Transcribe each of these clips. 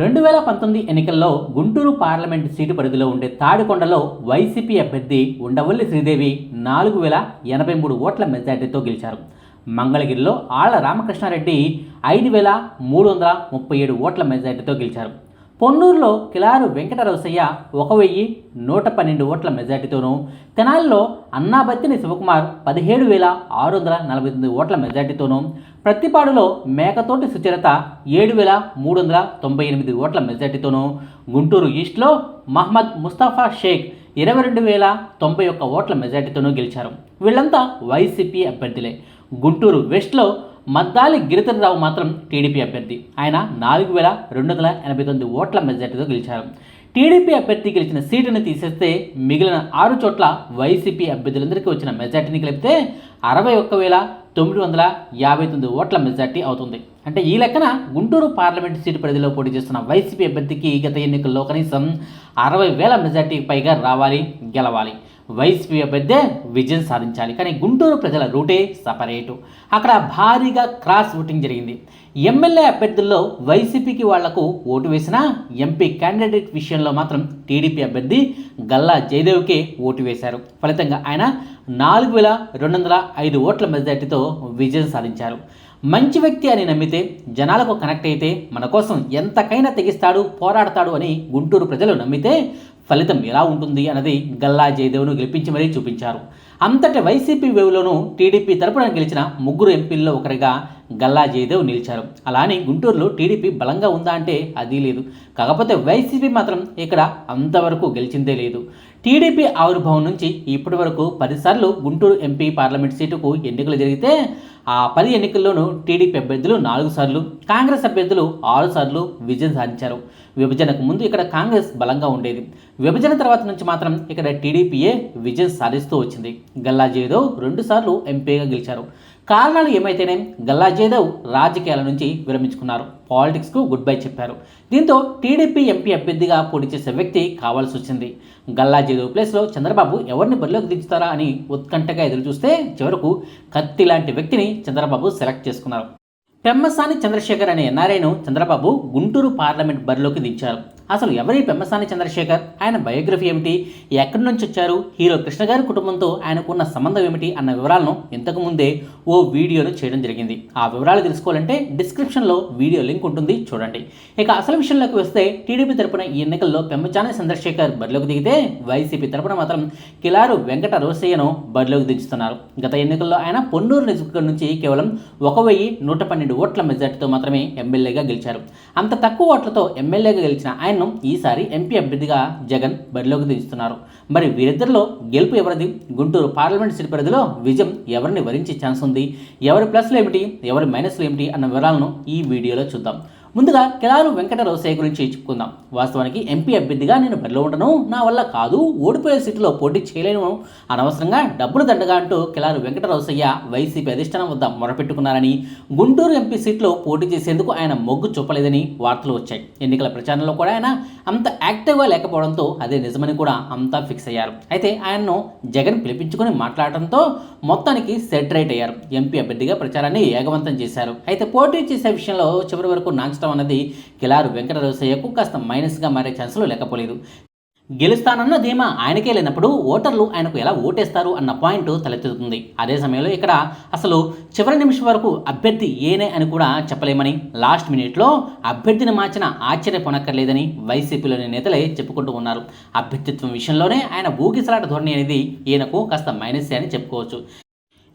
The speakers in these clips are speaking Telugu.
రెండు వేల పంతొమ్మిది ఎన్నికల్లో గుంటూరు పార్లమెంటు సీటు పరిధిలో ఉండే తాడికొండలో వైసీపీ అభ్యర్థి ఉండవల్లి శ్రీదేవి నాలుగు వేల ఎనభై మూడు ఓట్ల మెజార్టీతో గెలిచారు. మంగళగిరిలో ఆళ్ళ రామకృష్ణారెడ్డి ఐదు వేల మూడు వందల ముప్పై ఏడు ఓట్ల మెజార్టీతో గెలిచారు. పొన్నూరులో కిలారు వెంకటరవసయ్య ఒక వెయ్యి నూట పన్నెండు ఓట్ల మెజార్టీతోనూ తెనాలిలో అన్నాబత్తిని శివకుమార్ పదిహేడు వేల ఆరు వందల నలభై తొమ్మిది ఓట్ల మెజార్టీతోనూ ప్రత్తిపాడులో మేకతోటి సుచరిత ఏడు వేల మూడు వందల తొంభై ఎనిమిది ఓట్ల మెజార్టీతోనూ గుంటూరు ఈస్ట్లో మహమ్మద్ ముస్తాఫా షేక్ ఇరవై రెండు వేల తొంభై ఒక్క ఓట్ల మెజార్టీతోనూ గెలిచారు. వీళ్ళంతా వైసీపీ అభ్యర్థులే. గుంటూరు వెస్ట్లో మద్దాలి గిరిధరరావు మాత్రం టీడీపీ అభ్యర్థి. ఆయన నాలుగు వేల రెండు వందల ఎనభై తొమ్మిది ఓట్ల మెజార్టీతో గెలిచారు. టీడీపీ అభ్యర్థి గెలిచిన సీటును తీసేస్తే మిగిలిన ఆరు చోట్ల వైసీపీ అభ్యర్థులందరికీ వచ్చిన మెజార్టీని కలిపితే అరవై ఒక్క వేల తొమ్మిది వందల యాభై తొమ్మిది ఓట్ల మెజార్టీ అవుతుంది. అంటే ఈ లెక్కన గుంటూరు పార్లమెంట్ సీటు పరిధిలో పోటీ చేస్తున్న వైసీపీ అభ్యర్థికి గత ఎన్నికల్లో కనీసం అరవై వేల మెజార్టీకి పైగా రావాలి గెలవాలి. వైసీపీ అభ్యర్థే విజయం సాధించాలి. కానీ గుంటూరు ప్రజల రూటే సపరేటు. అక్కడ భారీగా క్రాస్ ఓటింగ్ జరిగింది. ఎమ్మెల్యే అభ్యర్థుల్లో వైసీపీకి వాళ్ళకు ఓటు వేసినా ఎంపీ క్యాండిడేట్ విషయంలో మాత్రం టీడీపీ అభ్యర్థి గల్లా జయదేవ్కే ఓటు వేశారు. ఫలితంగా ఆయన నాలుగు వేల రెండు వందల ఐదు ఓట్ల మెజార్టీతో విజయం సాధించారు. మంచి వ్యక్తి అని నమ్మితే జనాలకు కనెక్ట్ అయితే మన కోసం ఎంతకైనా తెగిస్తాడు పోరాడతాడు అని గుంటూరు ప్రజలు నమ్మితే ఫలితం ఎలా ఉంటుంది అన్నది గల్లా జయదేవ్ను గెలిపించి మరీ చూపించారు. అంతటి వైసీపీ వేవ్లోనూ టీడీపీ తరపున గెలిచిన ముగ్గురు ఎంపీల్లో ఒకరిగా గల్లా జయదేవ్ నిలిచారు. అలానే గుంటూరులో టీడీపీ బలంగా ఉందా అంటే అది లేదు. కాకపోతే వైసీపీ మాత్రం ఇక్కడ అంతవరకు గెలిచిందే లేదు. టీడీపీ ఆవిర్భావం నుంచి ఇప్పటి వరకు పదిసార్లు గుంటూరు ఎంపీ పార్లమెంట్ సీటుకు ఎన్నికలు జరిగితే ఆ పది ఎన్నికల్లోనూ టీడీపీ అభ్యర్థులు నాలుగు సార్లు కాంగ్రెస్ అభ్యర్థులు ఆరు సార్లు విజయం సాధించారు. విభజనకు ముందు ఇక్కడ కాంగ్రెస్ బలంగా ఉండేది. విభజన తర్వాత నుంచి మాత్రం ఇక్కడ టీడీపీయే విజయం సాధిస్తూ వచ్చింది. గల్లా జయదేవ్ రెండుసార్లు ఎంపీగా గెలిచారు. కారణాలు ఏమైతేనే గల్లా జాదవ్ రాజకీయాల నుంచి విరమించుకున్నారు. పాలిటిక్స్కు గుడ్ బై చెప్పారు. దీంతో టీడీపీ ఎంపీ అభ్యర్థిగా పోటీ చేసే వ్యక్తి కావాల్సి వచ్చింది. గల్లా జాదవ్ ప్లేస్లో చంద్రబాబు ఎవరిని బరిలోకి దించుతారా అని ఉత్కంఠగా ఎదురు చూస్తే చివరకు కత్తి లాంటి వ్యక్తిని చంద్రబాబు సెలెక్ట్ చేసుకున్నారు. పెమ్మసాని చంద్రశేఖర్ అనే ఎన్ఆర్ఐను చంద్రబాబు గుంటూరు పార్లమెంట్ బరిలోకి దించారు. అసలు ఎవరి పెమ్మసాని చంద్రశేఖర్? ఆయన బయోగ్రఫీ ఏమిటి? ఎక్కడి నుంచి వచ్చారు? హీరో కృష్ణ గారి కుటుంబంతో ఆయనకున్న సంబంధం ఏమిటి? అన్న వివరాలను ఇంతకు ముందే ఓ వీడియోను చేయడం జరిగింది. ఆ వివరాలు తెలుసుకోవాలంటే డిస్క్రిప్షన్లో వీడియో లింక్ ఉంటుంది. చూడండి. ఇక అసలు విషయంలోకి వస్తే టీడీపీ తరపున ఈ ఎన్నికల్లో పెమ్మచాని చంద్రశేఖర్ బరిలోకి దిగితే వైసీపీ తరపున మాత్రం కిలారు వెంకట రోసయ్యను బరిలోకి దించుతున్నారు. గత ఎన్నికల్లో ఆయన పొన్నూరు నియోజకవర్గం నుంచి కేవలం ఒక వెయ్యి నూట పన్నెండు ఓట్ల మెజార్టీతో మాత్రమే ఎమ్మెల్యేగా గెలిచారు. అంత తక్కువ ఓట్లతో ఎమ్మెల్యేగా గెలిచిన ఆయన నారాయణను ఈసారి ఎంపీ అభ్యర్థిగా జగన్ బరిలోకి దించుతున్నారు మరి వీరిద్దరిలో గెలుపు ఎవరిది? గుంటూరు పార్లమెంట్ సీట్ పరిధిలో విజయం ఎవరిని వరించే ఛాన్స్ ఉంది? ఎవరి ప్లస్లు ఏమిటి? ఎవరి మైనస్లు ఏమిటి? అన్న వివరాలను ఈ వీడియోలో చూద్దాం. ముందుగా కిలారు వెంకట రోసయ్య గురించి చెప్పుకుందాం. వాస్తవానికి ఎంపీ అభ్యర్థిగా నేను బరిలో ఉండను నా వల్ల కాదు ఓడిపోయే సీటులో పోటీ చేయలేను. అనవసరంగా డబ్బులు దండగా అంటూ కిలారు వెంకట వైసీపీ అధిష్టానం వద్ద మొరపెట్టుకున్నారని గుంటూరు ఎంపీ సీట్లో పోటీ చేసేందుకు ఆయన మొగ్గు చూపలేదని వార్తలు వచ్చాయి. ఎన్నికల ప్రచారంలో కూడా ఆయన అంత యాక్టివ్గా లేకపోవడంతో అదే నిజమని కూడా అంతా ఫిక్స్ అయ్యారు. అయితే ఆయన్ను జగన్ పిలిపించుకొని మాట్లాడటంతో మొత్తానికి సెట్ రైట్ అయ్యారు. ఎంపీ అభ్యర్థిగా ప్రచారాన్ని ఏగవంతం చేశారు. అయితే పోటీ చేసే విషయంలో చివరి వరకు నష్టం అన్నది కిలారు వెంకటరవసయ్యకు కాస్త మైనస్గా మారే ఛాన్సులు లేకపోలేదు. గెలుస్తానన్న ధీమా ఆయనకే లేనప్పుడు ఓటర్లు ఆయనకు ఎలా ఓటేస్తారు అన్న పాయింట్ తలెత్తుతుంది. అదే సమయంలో ఇక్కడ అసలు చివరి నిమిషం వరకు అభ్యర్థి ఏనే అని కూడా చెప్పలేమని లాస్ట్ మినిట్లో అభ్యర్థిని మార్చిన ఆశ్చర్యపోనక్కర్లేదని వైసీపీలోని నేతలే చెప్పుకుంటూ ఉన్నారు. అభ్యర్థిత్వం విషయంలోనే ఆయన ఊగిసలాట ధోరణి అనేది ఈయనకు కాస్త మైనస్ అని చెప్పుకోవచ్చు.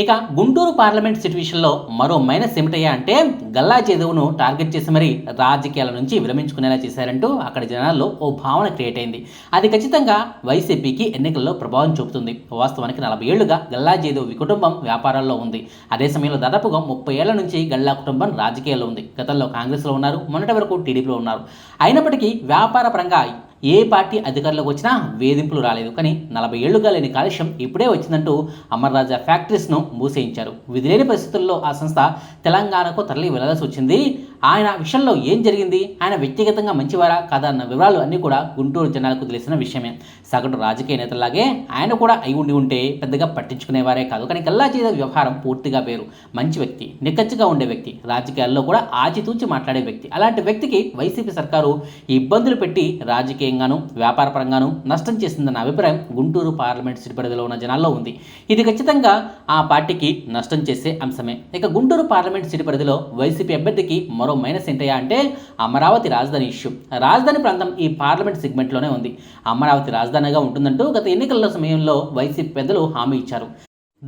ఇక గుంటూరు పార్లమెంట్ సిట్యువేషన్లో మరో మైనస్ ఏమిటయ్యా అంటే గల్లా చేదువును టార్గెట్ చేసి మరీ రాజకీయాల నుంచి విరమించుకునేలా చేశారంటూ అక్కడ జనాల్లో ఓ భావన క్రియేట్ అయింది. అది ఖచ్చితంగా వైసీపీకి ఎన్నికల్లో ప్రభావం చూపుతుంది. వాస్తవానికి నలభై ఏళ్ళుగా గల్లా జయదేవ్ కుటుంబం వ్యాపారాల్లో ఉంది. అదే సమయంలో దాదాపుగా ముప్పై ఏళ్ళ నుంచి గల్లా కుటుంబం రాజకీయాల్లో ఉంది. గతంలో కాంగ్రెస్లో ఉన్నారు. మొన్నటి వరకు టీడీపీలో ఉన్నారు. అయినప్పటికీ వ్యాపార పరంగా ఏ పార్టీ అధికారంలోకి వచ్చినా వేధింపులు రాలేదు. కానీ నలభై ఏళ్ళుగా లేని కాలుష్యం ఇప్పుడే వచ్చిందంటూ అమర్రాజా ఫ్యాక్టరీస్ను మూసేయించారు. విధిలేని పరిస్థితుల్లో ఆ సంస్థ తెలంగాణకు తరలి వెళ్ళాల్సి వచ్చింది. ఆయన విషయంలో ఏం జరిగింది? ఆయన వ్యక్తిగతంగా మంచివారా కాదా అన్న వివరాలు అన్నీ కూడా గుంటూరు జనాలకు తెలిసిన విషయమే. సగటు రాజకీయ నేతలాగే ఆయన కూడా అయి ఉండి ఉంటే పెద్దగా పట్టించుకునేవారే కాదు. కానీ గల్లా చేసే వ్యవహారం పూర్తిగా వేరు. మంచి వ్యక్తి నిక్కచ్చిగా ఉండే వ్యక్తి రాజకీయాల్లో కూడా ఆచితూచి మాట్లాడే వ్యక్తి. అలాంటి వ్యక్తికి వైసీపీ సర్కారు ఇబ్బందులు పెట్టి రాజకీయ రాజకీయంగాను వ్యాపారపరంగాను నష్టం చేసిందన్న అభిప్రాయం గుంటూరు పార్లమెంట్ సిటీ పరిధిలో ఉన్న జనాల్లో ఉంది. ఇది ఖచ్చితంగా ఆ పార్టీకి నష్టం చేసే అంశమే. ఇక గుంటూరు పార్లమెంట్ సిటీ పరిధిలో వైసీపీ అభ్యర్థికి మరో మైనస్ ఏంటయ్యా అంటే అమరావతి రాజధాని ఇష్యూ. రాజధాని ప్రాంతం ఈ పార్లమెంట్ సెగ్మెంట్లోనే ఉంది. అమరావతి రాజధానిగా ఉంటుందంటూ గత ఎన్నికల సమయంలో వైసీపీ పెద్దలు హామీ ఇచ్చారు.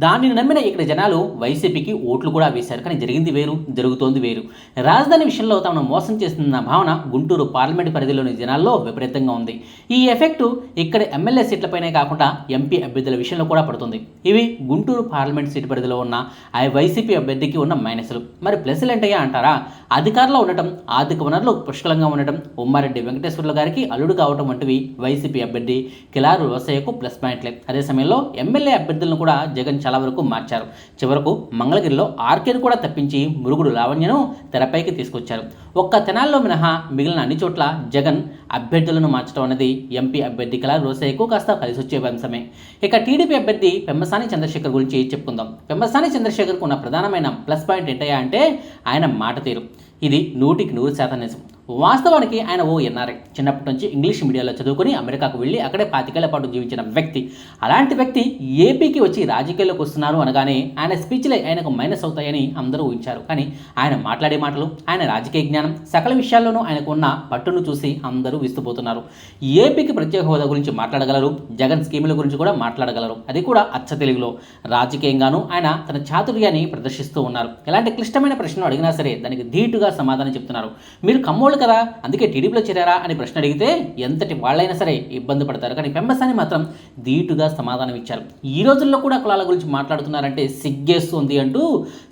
దానిని నమ్మిన ఇక్కడ జనాలు వైసీపీకి ఓట్లు కూడా వేశారు. కానీ జరిగింది వేరు జరుగుతోంది వేరు. రాజధాని విషయంలో తమను మోసం చేస్తున్న భావన గుంటూరు పార్లమెంట్ పరిధిలోని జనాల్లో విపరీతంగా ఉంది. ఈ ఎఫెక్టు ఇక్కడ ఎమ్మెల్యే సీట్లపైనే కాకుండా ఎంపీ అభ్యర్థుల విషయంలో కూడా పడుతుంది. ఇవి గుంటూరు పార్లమెంట్ సీట్ పరిధిలో ఉన్న ఆ వైసీపీ అభ్యర్థికి ఉన్న మైనస్లు. మరి ప్లస్లు ఏంటయ్యా అంటారా? అధికారంలో ఉండటం ఆర్థిక వనరులు పుష్కలంగా ఉండటం ఉమ్మారెడ్డి వెంకటేశ్వర్లు గారికి అల్లుడు కావటం వంటివి వైసీపీ అభ్యర్థి కిలారు వ్యవసాయకు ప్లస్ పాయింట్లే. అదే సమయంలో ఎమ్మెల్యే అభ్యర్థులను కూడా జగన్ చాలా వరకు మార్చారు. చివరకు మంగళగిరిలో ఆర్కేను కూడా తప్పించి మురుగుడు లావణ్యను తెరపైకి తీసుకొచ్చారు. ఒక్క తెనాల్లో మినహా మిగిలిన అన్ని చోట్ల జగన్ అభ్యర్థులను మార్చడం అనేది ఎంపీ అభ్యర్థి కళ రోసయ్యకు కాస్త కలిసి వచ్చే అంశమే ఇక టీడీపీ అభ్యర్థి పెమ్మసాని చంద్రశేఖర్ గురించి చెప్పుకుందాం. పెమ్మసాని చంద్రశేఖర్కు ఉన్న ప్రధానమైన ప్లస్ పాయింట్ ఏంటయ్యా అంటే ఆయన మాట తీరు. ఇది నూటికి నూరు శాతం నిజం. వాస్తవానికి ఆయన ఓ ఎన్ఆర్ఐ. చిన్నప్పటి నుంచి ఇంగ్లీష్ మీడియాలో చదువుకొని అమెరికాకు వెళ్ళి అక్కడే పాతికేళ్ళ పాటు జీవించిన వ్యక్తి. అలాంటి వ్యక్తి ఏపీకి వచ్చి రాజకీయాల్లోకి వస్తున్నారు అనగానే ఆయన స్పీచ్లే ఆయనకు మైనస్ అవుతాయని అందరూ ఊహించారు. కానీ ఆయన మాట్లాడే మాటలు ఆయన రాజకీయ జ్ఞానం సకల విషయాల్లోనూ ఆయనకు ఉన్న పట్టును చూసి అందరూ విస్తుపోతున్నారు. ఏపీకి ప్రత్యేక హోదా గురించి మాట్లాడగలరు? జగన్ స్కీముల గురించి కూడా మాట్లాడగలరు. అది కూడా అచ్చ తెలుగులో. రాజకీయంగాను ఆయన తన చాతుర్యాన్ని ప్రదర్శిస్తూ ఉన్నారు. ఎలాంటి క్లిష్టమైన ప్రశ్నలు అడిగినా సరే దానికి ధీటుగా సమాధానం చెప్తున్నారు. మీరు కమ్మోళ్ళు కదా అందుకే టీడీపీలో చేరారా అని ప్రశ్న అడిగితే ఎంతటి వాళ్ళైనా సరే ఇబ్బంది పడతారు. కానీ పెంబసాని మాత్రం ధీటుగా సమాధానం ఇచ్చారు. ఈ రోజుల్లో కూడా కులాల గురించి మాట్లాడుతున్నారంటే సిగ్గేస్తుంది అంటూ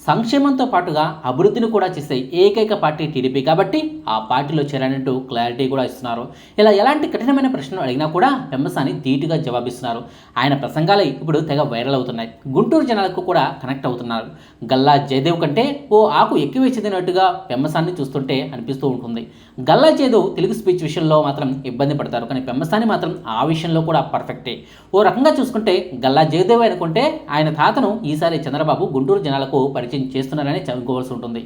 సంక్షేమంతో పాటుగా అభివృద్ధిని కూడా చేసే ఏకైక పార్టీ టీడీపీ కాబట్టి ఆ పార్టీలో చేరానంటూ క్లారిటీ కూడా ఇస్తున్నారు. ఇలా ఎలాంటి కఠినమైన ప్రశ్నలు అడిగినా కూడా పెంబసాని ధీటుగా జవాబిస్తున్నారు. ఆయన ప్రసంగాలే ఇప్పుడు తెగ వైరల్ అవుతున్నాయి. గుంటూరు జనాలకు కూడా కనెక్ట్ అవుతున్నారు. గల్లా జయదేవ్ కంటే ఓ ఆకు ఎక్కువ చెందినట్టుగా పెమ్మసాన్ని చూస్తుంటే అనిపిస్తూ ఉంటుంది. గల్లా చేదు తెలుగు స్పీచ్ విషయంలో మాత్రం ఇబ్బంది పడతారు. కానీ పెమ్మసాని మాత్రం ఆ విషయంలో కూడా పర్ఫెక్టే ఓ రకంగా చూసుకుంటే గల్లా జయదేవ్ అనుకుంటే ఆయన తాతను ఈసారి చంద్రబాబు గుంటూరు జనాలకు పరిచయం చేస్తున్నారని చదువుకోవాల్సి ఉంటుంది.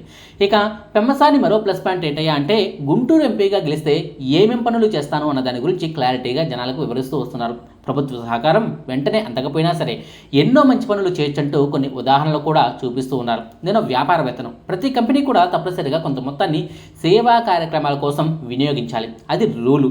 ఇక పెమ్మసాని మరో ప్లస్ పాయింట్ ఏంటయ్యా అంటే గుంటూరు ఎంపీగా గెలిస్తే ఏమేం పనులు చేస్తాను అన్న దాని గురించి క్లారిటీగా జనాలకు వివరిస్తూ వస్తున్నారు. ప్రభుత్వ సహకారం వెంటనే అందకపోయినా సరే ఎన్నో మంచి పనులు చేయొచ్చంటూ కొన్ని ఉదాహరణలు కూడా చూపిస్తూ ఉన్నారు. నేను వ్యాపారవేత్తను. ప్రతి కంపెనీ కూడా తప్పనిసరిగా కొంత మొత్తాన్ని సేవా కార్యక్రమాల కోసం వినియోగించాలి. అది రూలు.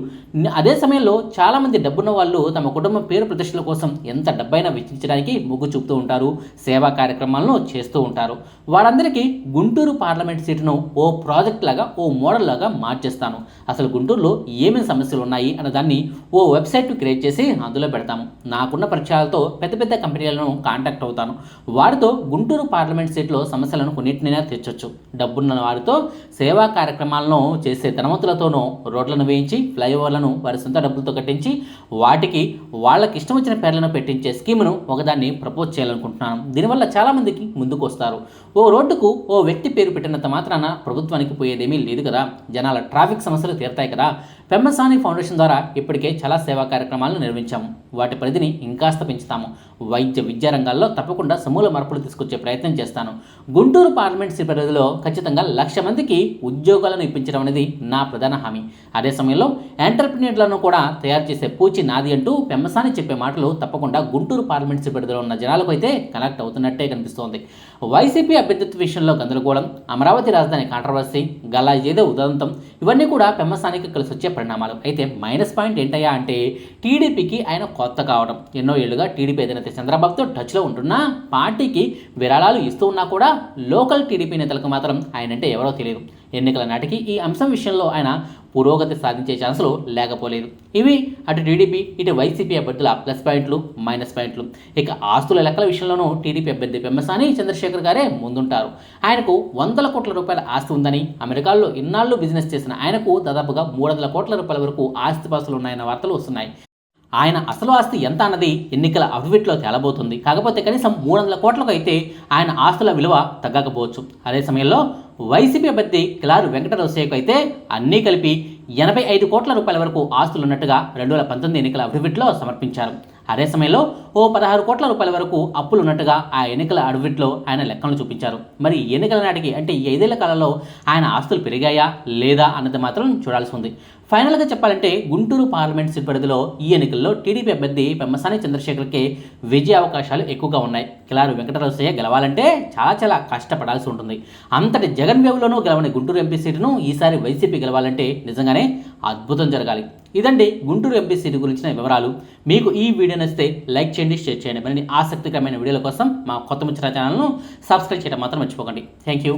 అదే సమయంలో చాలామంది డబ్బున్న వాళ్ళు తమ కుటుంబం పేరు ప్రతిష్టల కోసం ఎంత డబ్బైనా వెచ్చించడానికి మొగ్గు చూపుతూ ఉంటారు సేవా కార్యక్రమాలను చేస్తూ ఉంటారు. వారందరికీ గుంటూరు పార్లమెంట్ సీటును ఓ ప్రాజెక్ట్ లాగా ఓ మోడల్ లాగా మార్చేస్తాను. అసలు గుంటూరులో ఏమేమి సమస్యలు ఉన్నాయి అన్న దాన్ని ఓ వెబ్సైట్ క్రియేట్ చేసి అందులో పెడతాము. నాకున్న పరిచయాలతో పెద్ద పెద్ద కంపెనీలను కాంటాక్ట్ అవుతాను. వారితో గుంటూరు పార్లమెంట్ సీట్లో సమస్యలను కొన్నిటినైనా తెచ్చొచ్చు డబ్బున్న వారితో సేవా కార్యక్రమాలను చేసే ధనవంతులతోనూ రోడ్లను వేయించి ఫ్లైఓవర్లను వారి సొంత డబ్బులతో కట్టించి వాటికి వాళ్ళకి ఇష్టం వచ్చిన పేర్లను పెట్టించే స్కీమును ఒకదాన్ని ప్రపోజ్ చేయాలనుకుంటున్నాను. దీనివల్ల చాలామందికి ముందుకు వస్తారు. ఓ రోడ్డుకు ఓ వ్యక్తి పేరు పెట్టినంత మాత్రాన ప్రభుత్వానికి పోయేదేమీ లేదు కదా. జనాల ట్రాఫిక్ సమస్యలు తీరుతాయి కదా. పెమ్మసాని ఫౌండేషన్ ద్వారా ఇప్పటికే చాలా సేవా కార్యక్రమాలను నిర్వహించాము. వాటి పరిధిని ఇంకాస్త పెంచుతాము. వైద్య విద్యా రంగాల్లో తప్పకుండా సమూల మార్పులు తీసుకొచ్చే ప్రయత్నం చేస్తాను. గుంటూరు పార్లమెంట్ సీట్ పరిధిలో ఖచ్చితంగా లక్ష మందికి ఉద్యోగాలను ఇప్పించడం అనేది నా ప్రధాన హామీ. అదే సమయంలో ఎంటర్ప్రినర్లను కూడా తయారు చేసే పూచి నాది అంటూ పెమ్మసాని చెప్పే మాటలు తప్పకుండా గుంటూరు పార్లమెంట్ సీట్ పరిధిలో ఉన్న జనాలకు అయితే కనెక్ట్ అవుతున్నట్టే కనిపిస్తోంది. వైసీపీ అభ్యర్థిత్వ విషయంలో గందరగోళం అమరావతి రాజధాని కాంట్రవర్సీ గలా ఏదో ఉదంతం ఇవన్నీ కూడా పెమ్మసానికి కలిసి వచ్చే పరిణామాలు. అయితే మైనస్ పాయింట్ ఏంటయ్యా అంటే టీడీపీకి ఆయన కొత్త కావడం. ఎన్నో ఏళ్ళుగా టీడీపీ అధినేత చంద్రబాబుతో టచ్లో ఉంటున్నా పార్టీకి విరాళాలు ఇస్తూ ఉన్నా కూడా లోకల్ టీడీపీ నేతలకు మాత్రం ఆయన అంటే ఎవరో తెలియదు. ఎన్నికల నాటికి ఈ అంశం విషయంలో ఆయన పురోగతి సాధించే ఛాన్సులు లేకపోలేదు. ఇవి అటు టీడీపీ ఇటు వైసీపీ అభ్యర్థుల ప్లస్ పాయింట్లు మైనస్ పాయింట్లు. ఇక ఆస్తుల లెక్కల విషయంలోనూ టీడీపీ అభ్యర్థి పెమ్మసాని చంద్రశేఖర్ గారే ముందుంటారు. ఆయనకు వందల కోట్ల రూపాయల ఆస్తి ఉందని అమెరికాలో ఇన్నాళ్ళు బిజినెస్ చేసిన ఆయనకు దాదాపుగా మూడు వందల కోట్ల రూపాయల వరకు ఆస్తిపాస్తులు ఉన్నాయన్న వార్తలు వస్తున్నాయి. ఆయన అసలు ఆస్తి ఎంత అన్నది ఎన్నికల అవివిట్లో తేలబోతుంది. కాకపోతే కనీసం మూడు వందల కోట్లకు అయితే ఆయన ఆస్తుల విలువ తగ్గకపోవచ్చు. అదే సమయంలో వైసీపీ అభ్యర్థి కిలారు వెంకటరమశయ్యకు అయితే అన్నీ కలిపి ఎనభై ఐదు కోట్ల రూపాయల వరకు ఆస్తులు ఉన్నట్టుగా రెండు వేల పంతొమ్మిది ఎన్నికల అభివృద్ధిలో సమర్పించారు. అదే సమయంలో ఓ పదహారు కోట్ల రూపాయల వరకు అప్పులు ఉన్నట్టుగా ఆ ఎన్నికల అడవిట్లో ఆయన లెక్కలు చూపించారు. మరి ఎన్నికల నాటికి అంటే ఈ ఐదేళ్ళ కాలంలో ఆయన ఆస్తులు పెరిగాయా లేదా అన్నది మాత్రం చూడాల్సి ఉంది. ఫైనల్గా చెప్పాలంటే గుంటూరు పార్లమెంట్ సీట్ పరిధిలో ఈ ఎన్నికల్లో టీడీపీ అభ్యర్థి పెమ్మసాని చంద్రశేఖర్కి విజయ అవకాశాలు ఎక్కువగా ఉన్నాయి. కిలారు వెంకటరమశయ్య గెలవాలంటే చాలా చాలా కష్టపడాల్సి ఉంటుంది. అంతటి జగన్ వేవ్లోనూ గెలవని గుంటూరు ఎంపీ సీటును ఈసారి వైసీపీ గెలవాలంటే నిజంగానే అద్భుతం జరగాలి. ఇదండి గుంటూరు ఎంపీ సీటు గురించిన వివరాలు. మీకు ఈ వీడియో నచ్చితే లైక్ చేయండి షేర్ చేయండి. మరిన్ని ఆసక్తికరమైన వీడియోల కోసం మా కొత్త ముచ్చట ఛానల్ను సబ్స్క్రైబ్ చేయడం మాత్రం మర్చిపోకండి. Thank you.